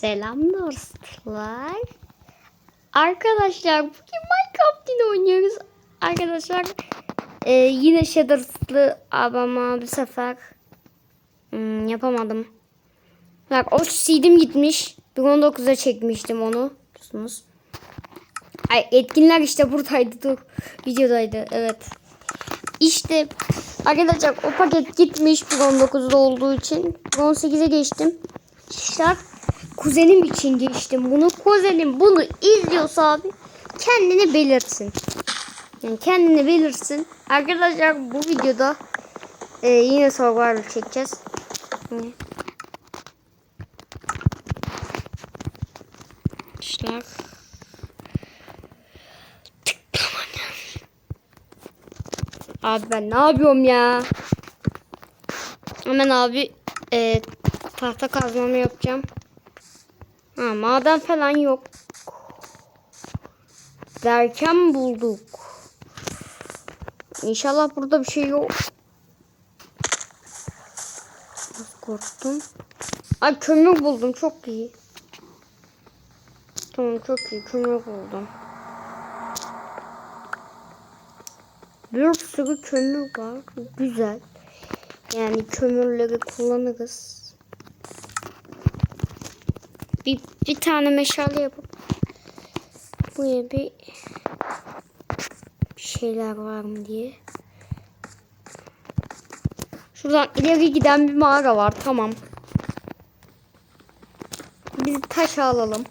Selam dostlar. Arkadaşlar bugün Minecraft yine oynuyoruz. Arkadaşlar e, yine Shaders'lı ama bu sefer hmm, yapamadım. Bak o seedim gitmiş. 1.19'a çekmiştim onu. Biliyorsunuz. Ay, etkinler işte buradaydı. Dur. Videodaydı. Evet. İşte arkadaşlar o paket gitmiş 1.19'da olduğu için. 18'e geçtim. İşte kuzenim için geçtim bunu. Kuzenim bunu izliyorsa abi kendini belirtsin. Yani kendini belirsin. Arkadaşlar bu videoda e, yine Survivor çekeceğiz. İşler. Abi ben ne yapıyorum ya? Hemen abi e, tahta kazmamı yapacağım. Ha, maden falan yok. Derken bulduk. İnşallah burada bir şey yok. Nasıl korktum? Ay kömür buldum çok iyi. Tamam çok iyi kömür buldum. Bir sürü kömür var. Güzel. Yani kömürleri kullanırız. Bir, bir tane meşale yapıp buraya bir bir şeyler var mı diye. Şuradan ileri giden bir mağara var. Tamam. Biz taş alalım.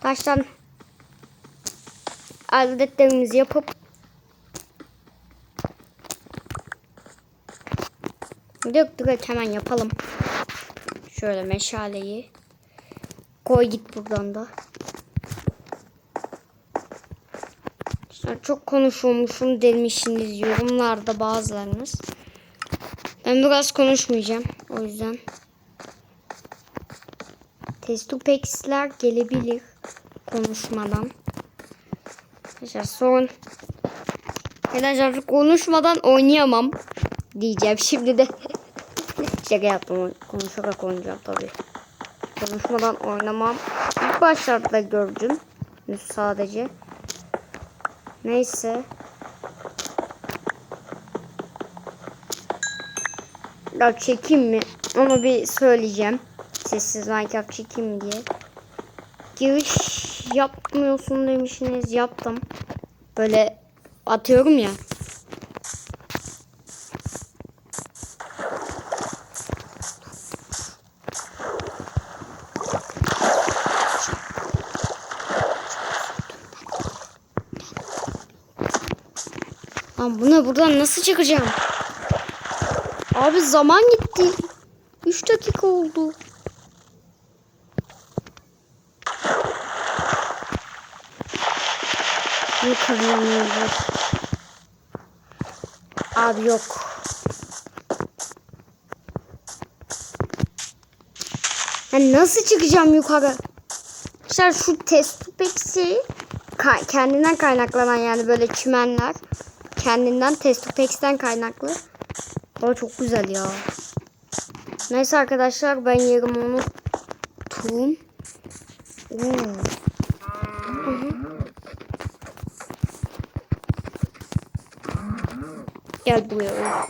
Taştan aletlerimizi yapıp Dök dök hemen yapalım. Şöyle meşaleyi. Koy git buradan da. İşte çok konuşuyormuşum demişsiniz yorumlarda bazılarınız. Ben biraz konuşmayacağım. O yüzden. Testupex'ler gelebilir konuşmadan. Arkadaşlar sorun. Arkadaşlar konuşmadan oynayamam diyeceğim şimdi de. Şaka yaptım. Konuşarak oynayacağım tabii. Konuşmadan oynamam. İlk başlarda gördüm. Sadece. Neyse. Ya çekeyim mi? Onu bir söyleyeceğim. Sessiz Minecraft çekeyim diye. Giriş yapmıyorsun demişsiniz. Yaptım. Böyle atıyorum ya. Lan bu ne buradan nasıl çıkacağım? Abi zaman gitti. 3 dakika oldu. Ne kazanıyoruz? Abi yok. Ben nasıl çıkacağım yukarı? Arkadaşlar şu testupex'i ka kendinden kaynaklanan yani böyle çimenler kendinden testupex'ten kaynaklı. O çok güzel ya. Neyse arkadaşlar ben yerim onu tuğum. Gel buraya.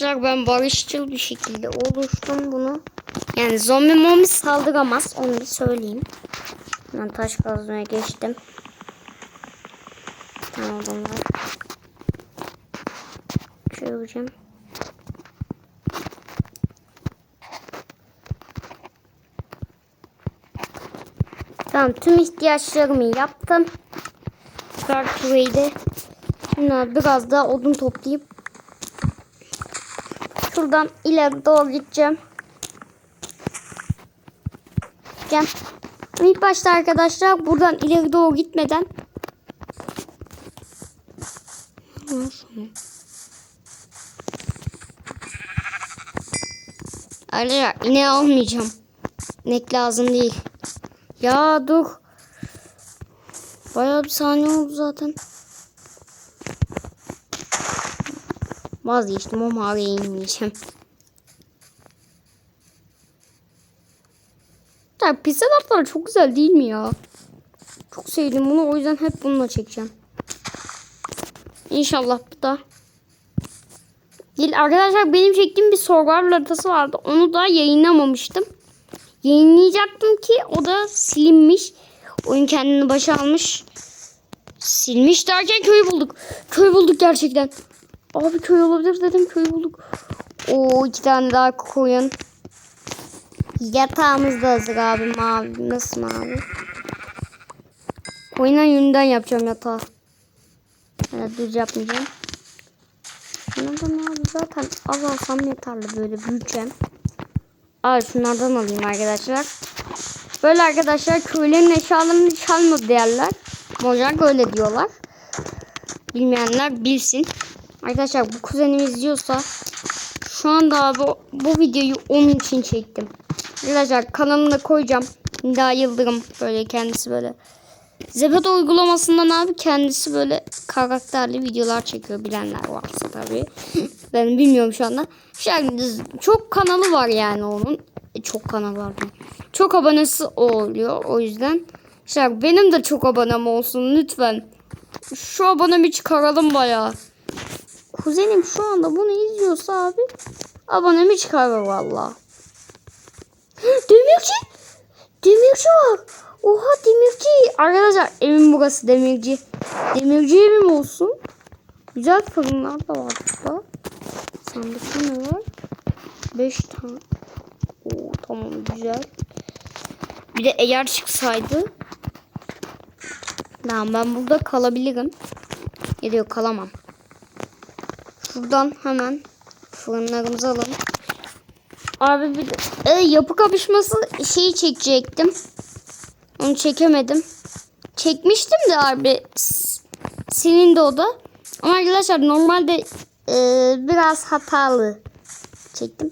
Arkadaşlar ben barışçıl bir şekilde oluştum bunu. Yani zombi mombi saldıramaz onu bir söyleyeyim. Ben taş kazmaya geçtim. Tamam bunlar. Yapacağım. Tamam tüm ihtiyaçlarımı yaptım. De Şimdi biraz daha odun toplayıp şuradan ileri doğru gideceğim. Gel. İlk başta arkadaşlar buradan ileri doğru gitmeden Arkadaşlar ineği almayacağım. İnek lazım değil. Ya dur. Bayağı bir saniye oldu zaten. Vazgeçtim o mağaraya inmeyeceğim. Ya piksel artlar çok güzel değil mi ya? Çok sevdim bunu o yüzden hep bununla çekeceğim. İnşallah bu da. Değil arkadaşlar benim çektiğim bir survival haritası vardı. Onu da yayınlamamıştım. Yayınlayacaktım ki o da silinmiş. Oyun kendini başa almış. Silmiş derken köyü bulduk. Köy bulduk gerçekten. Abi köy olabilir dedim köy bulduk. Oo iki tane daha koyun. Yatağımız da hazır abi mavi. Nasıl mavi? Koyundan yününden yapacağım yatağı. Evet düz yapmayacağım. Bunlardan abi zaten az alsam yeterli böyle büyüteceğim. Abi şunlardan alayım arkadaşlar. Böyle arkadaşlar köylerin eşyalarını çalma derler. Mojang öyle diyorlar. Bilmeyenler bilsin. Arkadaşlar bu kuzenim izliyorsa şu anda abi bu videoyu onun için çektim. Arkadaşlar kanalına koyacağım. Daha Yıldırım böyle kendisi böyle. Zepeto uygulamasından abi kendisi böyle karakterli videolar çekiyor bilenler varsa tabii. ben bilmiyorum şu anda. Şimdi çok kanalı var yani onun. E, çok kanal var. Çok abonesi oluyor o yüzden. İşte benim de çok abonem olsun lütfen. Şu abonemi çıkaralım bayağı. Kuzenim şu anda bunu izliyorsa abi abonemi çıkarır valla. Demirci. Demirci var. Oha demirci. Arkadaşlar evim burası demirci. Demirci evim olsun. Güzel fırınlar da var burada. Sandıkta ne var? 5 tane. Oo, tamam güzel. Bir de eğer çıksaydı. Tamam ben burada kalabilirim. Yok kalamam. Şuradan hemen fırınlarımızı alalım. Abi bir e, yapı kapışması şeyi çekecektim. Onu çekemedim. Çekmiştim de abi. Senin de o da. Ama arkadaşlar normalde e, biraz hatalı çektim.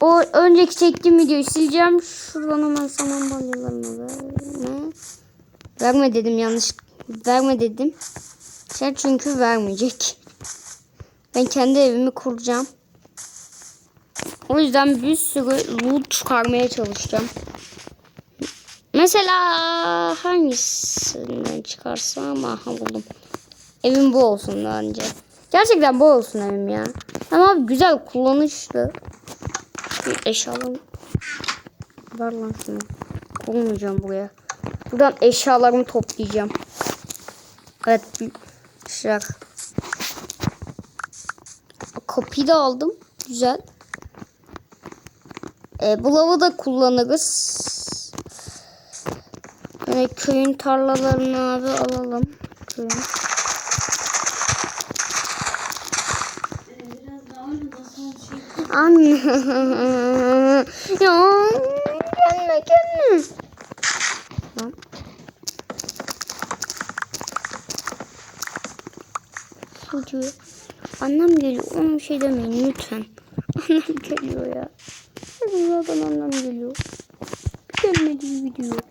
O önceki çektiğim videoyu sileceğim. Şuradan hemen saman balyalarını verme. Verme dedim yanlış. Verme dedim. Şey çünkü vermeyecek. Ben kendi evimi kuracağım. O yüzden bir sürü loot çıkarmaya çalışacağım. Mesela hangisinden çıkarsam aha buldum. Evim bu olsun bence. Gerçekten bu olsun evim ya. Ama güzel kullanışlı. Eşyalarım. Ver lan şunu. Koymayacağım buraya. Buradan eşyalarımı toplayacağım. Evet. bir Şey. Kapıyı da aldım. Güzel. E, bu lavı da kullanırız. Yani köyün tarlalarını abi alalım. Köyün. Anne. ya gelme gelme. Çocuğu. Annem geliyor. Bir şey demeyin lütfen. Annem geliyor ya. Zaten annem geliyor. Gelmedi bir video.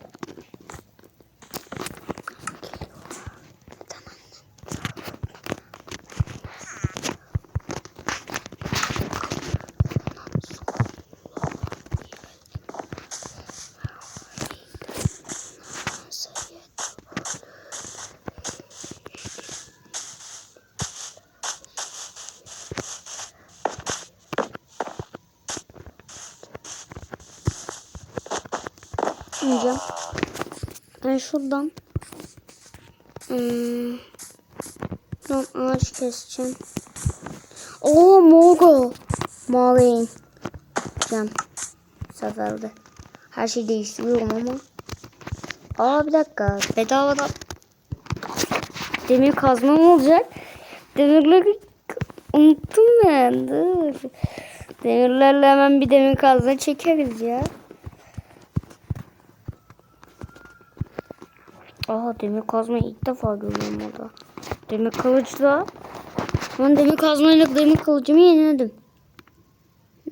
Yiyeceğim. Ben şuradan hmm, ağaç keseceğim. Oo Mogo. Marin. Cem. Bu sefer de. Her şeyi değiştiriyorum ama. Aa bir dakika. Bedavadan demir kazmam olacak. Demirleri unuttum ben. Demirlerle hemen bir demir kazma çekeriz ya. Aa demir kazmayı ilk defa görüyorum orada. Demir kılıçla. Ben demir kazmayla demir kılıcımı yeniledim.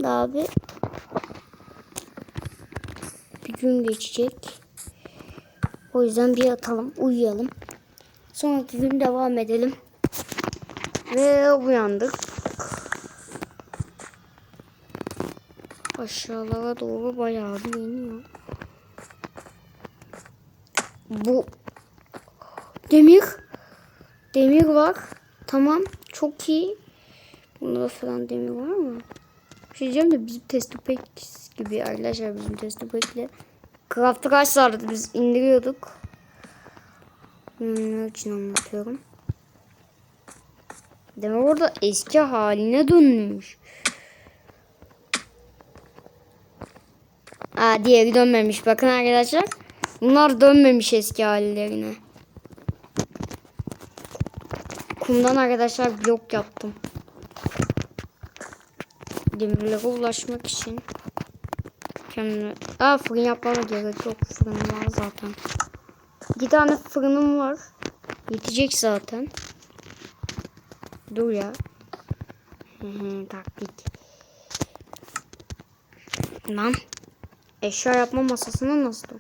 Daha bir bir gün geçecek. O yüzden bir yatalım, uyuyalım. Sonraki gün devam edelim. Ve uyandık. Aşağılara doğru bayağı bir iniyor. Bu demir. Demir var. Tamam. Çok iyi. Bunda falan demir var mı? Bir şey diyeceğim de bizim testopek gibi arkadaşlar bizim testopekle Craft Rush vardı biz indiriyorduk. Hmm, ne için anlatıyorum. Demek orada eski haline dönmüş. Aa diğeri dönmemiş. Bakın arkadaşlar. Bunlar dönmemiş eski hallerine. Kumdan arkadaşlar blok yaptım. Demirlere ulaşmak için. Kendime... Aa fırın yapmama gerek yok. Fırın var zaten. İki tane fırınım var. Yetecek zaten. Dur ya. Taktik. Lan. Eşya yapma masasına nasıl?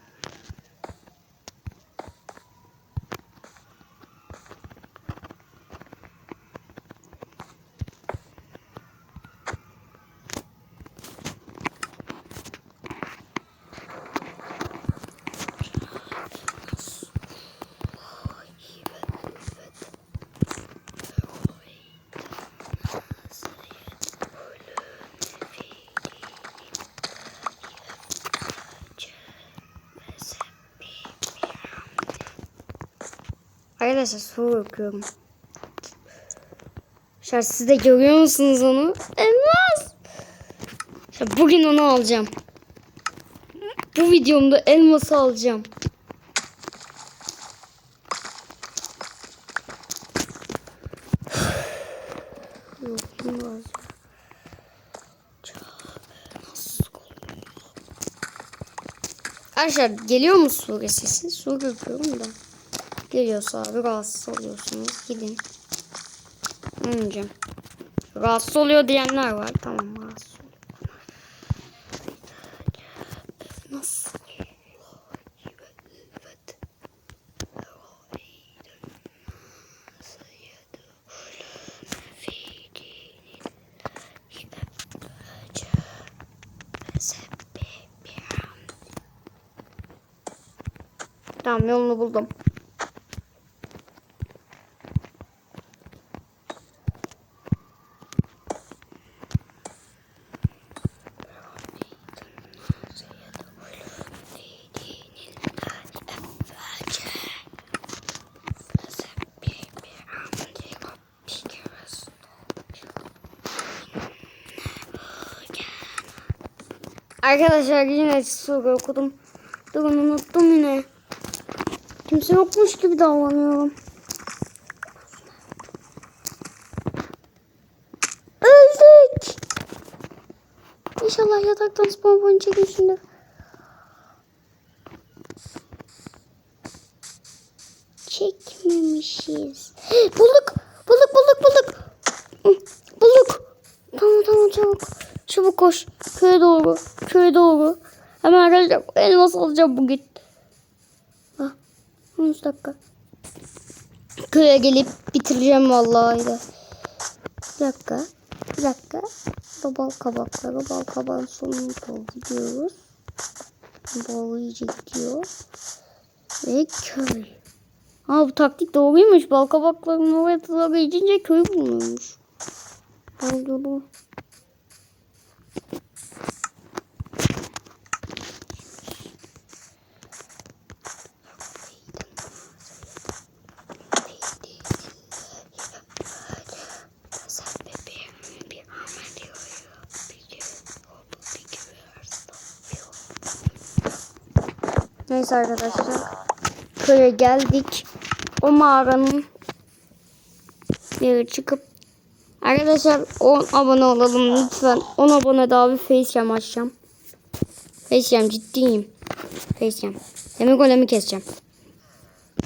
Arkadaşlar bakıyorum. Şu an siz de görüyor musunuz onu? Elmas. Ya bugün onu alacağım. Bu videomda elması alacağım. Arkadaşlar geliyor mu su sesi? Su yapıyorum da. Geliyorsa abi rahatsız oluyorsunuz. Gidin. Önce. Rahatsız oluyor diyenler var. Tamam rahatsız oluyor. Nasıl? Tamam yolunu buldum. Arkadaşlar yine soru okudum. Durun unuttum yine. Kimse yokmuş gibi davranıyorum. Öldük. İnşallah yataktan spawn point çekmişsindir. Çekmemişiz. Bulduk. Bulduk bulduk bulduk. Hı, Bulduk. Tamam tamam çabuk. Çabuk koş. Köye doğru. Köye doğru. Hemen arkadaşlar elmas alacağım bugün. Ah, 13 dakika. Köye gelip bitireceğim vallahi de. Bir dakika. Bir dakika. Da bal kabakları. Bal kabağın gidiyoruz. Bal iyice gidiyor. Ve köy. Ha bu taktik doğruymuş. Bal kabaklarının oraya doğru gidince köy bulunuyormuş. Bal dolu. Arkadaşlar. Köye geldik. O mağaranın bir çıkıp Arkadaşlar 10 abone olalım lütfen. 10 abone daha bir facecam açacağım. Facecam ciddiyim. Facecam. Demir golemi keseceğim.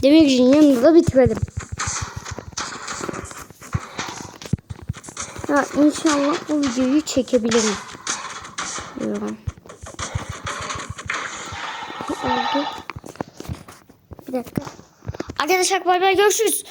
Demircinin yanında da bitirelim. Ya inşallah bu videoyu çekebilirim. Diyorum. Oldu. Bir dakika. Arkadaşlar bay bay görüşürüz.